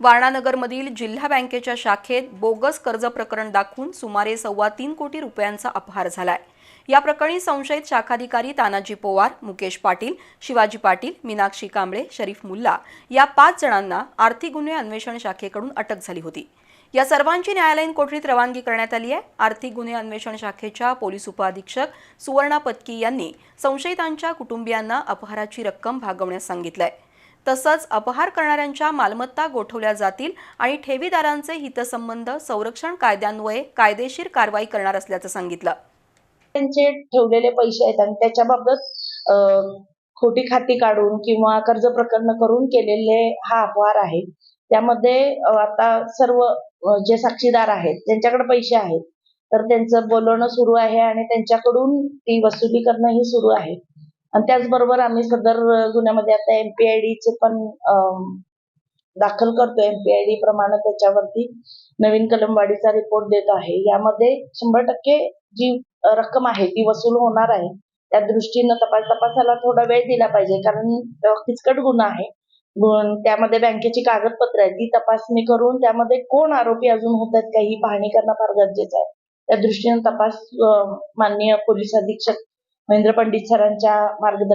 वारणानगरमधील जिल्हा बँकेच्या शाखेत बोगस कर्ज प्रकरण दाखवून सुमारे सव्वा तीन कोटी रुपयांचा अपहार झालाय. या प्रकरणी संशयित शाखाधिकारी तानाजी पवार मुकेश पाटील शिवाजी पाटील मीनाक्षी कांबळे शरीफ मुल्ला या पाच जणांना आर्थिक गुन्हे अन्वेषण शाखेकडून अटक झाली होती. या सर्वांची न्यायालयीन कोठडीत रवानगी करण्यात आली आहे. आर्थिक गुन्हे अन्वेषण शाखेच्या पोलीस उपअधीक्षक सुवर्णा पत्की यांनी संशयितांच्या कुटुंबियांना अपहाराची रक्कम भागवण्यास सांगितलंय. तसंच अपहार करणाऱ्यांच्या मालमत्ता गोठवल्या जातील आणि ठेवीदारांचे हितसंबंध संरक्षण कायद्यान्वये कायदेशीर कारवाई करणार असल्याचं सांगितलं. त्यांचे ठेवलेले पैसे आहेत आणि त्याच्याबाबत खोटी खाती काढून किंवा कर्ज प्रकरण करून केलेले हा अपहार आहे. त्यामध्ये आता सर्व जे साक्षीदार आहेत ज्यांच्याकडे पैसे आहेत. तर त्यांचं बोलवणं सुरू आहे आणि त्यांच्याकडून ती वसुली करणंही सुरू आहे. आणि त्याचबरोबर आम्ही सदर गुन्ह्यामध्ये आता एमपीआयडी चे पण दाखल करतो. एमपीआयडी प्रमाणे त्याच्यावरती नवीन कलमवाडीचा रिपोर्ट देत आहे. यामध्ये शंभर टक्के जी रक्कम आहे ती वसूल होणार आहे. त्या दृष्टीनं तपास तपासाला थोडा वेळ दिला पाहिजे कारण किचकट गुन्हा आहे. त्यामध्ये बँकेची कागदपत्र आहेत. ती तपासणी करून त्यामध्ये कोण आरोपी अजून होत आहेत का ही पाहणी करणं फार गरजेचं आहे. त्या दृष्टीनं तपास माननीय पोलीस अधीक्षक महेंद्र पंडित सरांच्या मार्गदर्शन